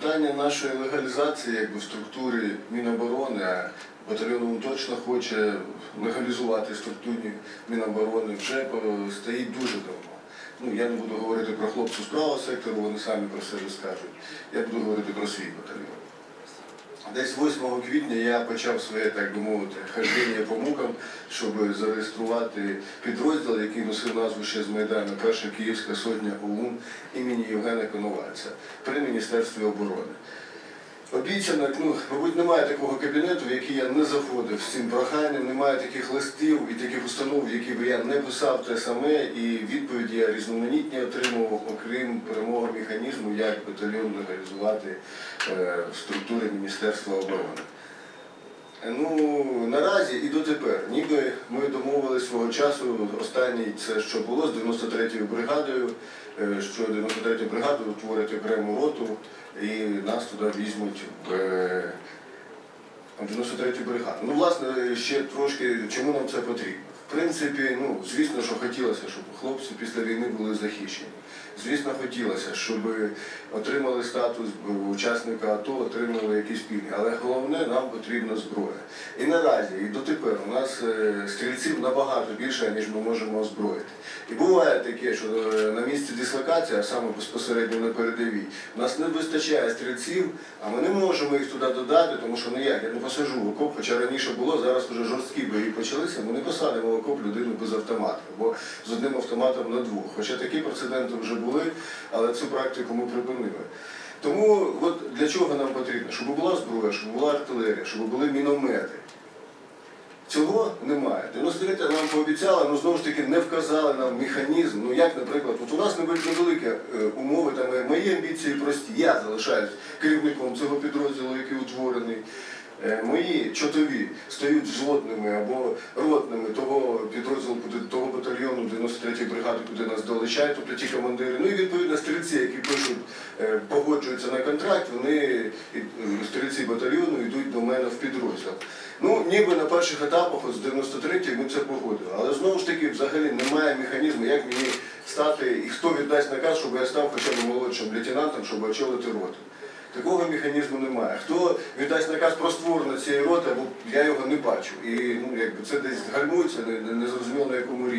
питання нашої легалізації якби, в структурі Міноборони, а батальйон точно хоче легалізувати структурі Міноборони, вже стоїть дуже давно. Ну, я не буду говорити про хлопців з правого сектору, вони самі про себе скажуть. Я буду говорити про свій батальйон. Десь 8 квітня я почав своє, так би мовити, хождення по мукам, щоб зареєструвати підрозділ, який носив назву ще з Майдану, перша Київська сотня ОУН імені Євгена Коновальця при Міністерстві оборони. Обіцянок, ну, мабуть, немає такого кабінету, в який я не заходив з цим проханням, немає таких листів і таких установ, які би я не писав те саме, і відповіді я різноманітні отримував, окрім перемоги механізму, як батальйон легалізувати е, структури Міністерства оборони. Ну, наразі і дотепер, ніби ми домовилися свого часу, останній це що було з 93-ю бригадою, е, що 93-ю бригаду утворять окрему роту і нас туди візьмуть в е, 93-ю бригаду. Ну, власне, ще трошки, чому нам це потрібно? В принципі, ну, звісно, що хотілося, щоб хлопці після війни були захищені. Звісно, хотілося, щоб отримали статус учасника АТО, отримали якісь пільги. Але головне, нам потрібна зброя. І наразі, і дотепер у нас е, стрільців набагато більше, ніж ми можемо озброїти. І буває таке, що е, на місці дислокації, а саме безпосередньо на передовій, у нас не вистачає стрільців, а ми не можемо їх туди додати, тому що ну як, я не посажу в окоп, хоча раніше було, зараз вже жорсткі бої почалися, ми не посадимо окоп людину без автомата, або з одним автоматом на двох. Хоча такі прецеденти вже були, але цю практику ми припинили. Тому от для чого нам потрібно? Щоб була зброя, щоб була артилерія, щоб були міномети. Цього немає. 93 нам пообіцяли, але знову ж таки не вказали нам механізм. Ну як, наприклад, от у нас невеликі е, умови, там е, мої амбіції прості. Я залишаюсь керівником цього підрозділу, який утворений. Е, Мої чотові стають взводними або ротними того підрозділу, того батальйону 93-ї бригади, куди нас долучають, тобто ті командири. Ну і відповідно стрільці, які пишуть, е, погоджуються на контракт, вони е, стрільці батальйону йдуть до мене в підрозділ. Ну, ніби на перших етапах з 93-ї ми це погодили. Але знову ж таки, взагалі немає механізму, як мені стати і хто віддасть наказ, щоб я став хоча б молодшим лейтенантом, щоб очолити роту. Такого механізму немає. Хто віддасть наказ про створення цієї роти, я його не бачу. І ну, якби це десь гальмується, не, не зрозуміло на якому рівні.